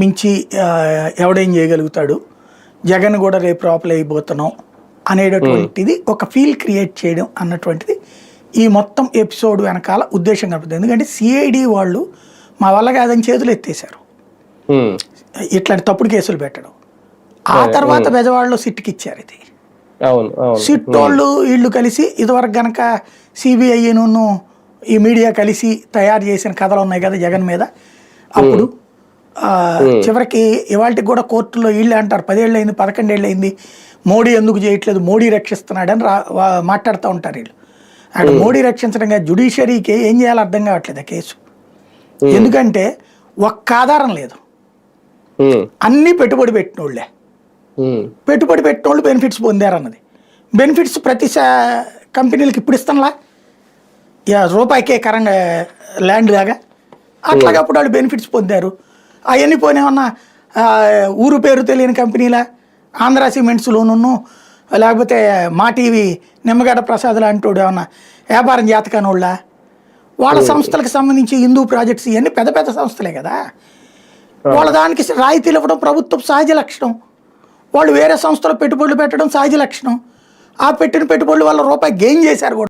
మించి ఎవడేం చేయగలుగుతాడు? జగన్ కూడా రేపు లోపల అయిపోతున్నాం అనేటటువంటిది ఒక ఫీల్ క్రియేట్ చేయడం అన్నటువంటిది ఈ మొత్తం ఎపిసోడ్ వెనకాల ఉద్దేశం కనపడుతుంది. ఎందుకంటే సిఐడి వాళ్ళు మా వల్ల కాదని చేతులు ఎత్తేసారు ఇట్లాంటి తప్పుడు కేసులు పెట్టడం. ఆ తర్వాత బెజవాడలో సిట్కి ఇచ్చారు ఇది. అవును అవును. సిట్ వాళ్ళు వీళ్ళు కలిసి ఇదివరకు గనక సిబిఐను ఈ మీడియా కలిసి తయారు చేసిన కథలు ఉన్నాయి కదా జగన్ మీద. అప్పుడు చివరికి ఇవాళకి కూడా కోర్టులో వీళ్ళే అంటారు పదేళ్ళు అయింది పదకొండేళ్ళు అయింది మోడీ ఎందుకు చేయట్లేదు మోడీ రక్షిస్తున్నాడని రా మాట్లాడుతూ ఉంటారు వీళ్ళు. అక్కడ మోడీ రక్షించడం కాదు జుడిషియరీకి ఏం చేయాలో అర్థం కావట్లేదు ఆ కేసు. ఎందుకంటే ఒక్క ఆధారం లేదు. అన్నీ పెట్టుబడి పెట్టిన వాళ్ళే ఉమ్, పెట్టుబడి పెట్టిన వాళ్ళు బెనిఫిట్స్ పొందారన్నది. బెనిఫిట్స్ ప్రతి కంపెనీలకు ఇప్పుడు ఇస్తాంలా యా రూపాయికే కరెంట్ ల్యాండ్ లాగా. అట్లాగే అప్పుడు వాళ్ళు బెనిఫిట్స్ పొందారు. అవన్నీ పోనేమన్నా ఊరు పేరు తెలియని కంపెనీలా ఆంధ్ర సిమెంట్స్లోను లేకపోతే మా టీవీ నిమ్మగడ్డ ప్రసాద్ లాంటి ఏమన్నా వ్యాపారం జాతకాని వాళ్ళ వాళ్ళ సంస్థలకు సంబంధించి హిందూ ప్రాజెక్ట్స్ ఇవన్నీ పెద్ద పెద్ద సంస్థలే కదా. వాళ్ళ దానికి రాయితీలు ఇవ్వడం ప్రభుత్వం సహజ లక్షణం. వాళ్ళు వేరే సంస్థలో పెట్టుబడులు పెట్టడం సహజ లక్షణం. ఆ పెట్టిన పెట్టుబడుల వల్ల రూపాయి గెయిన్ చేశారు కూడా.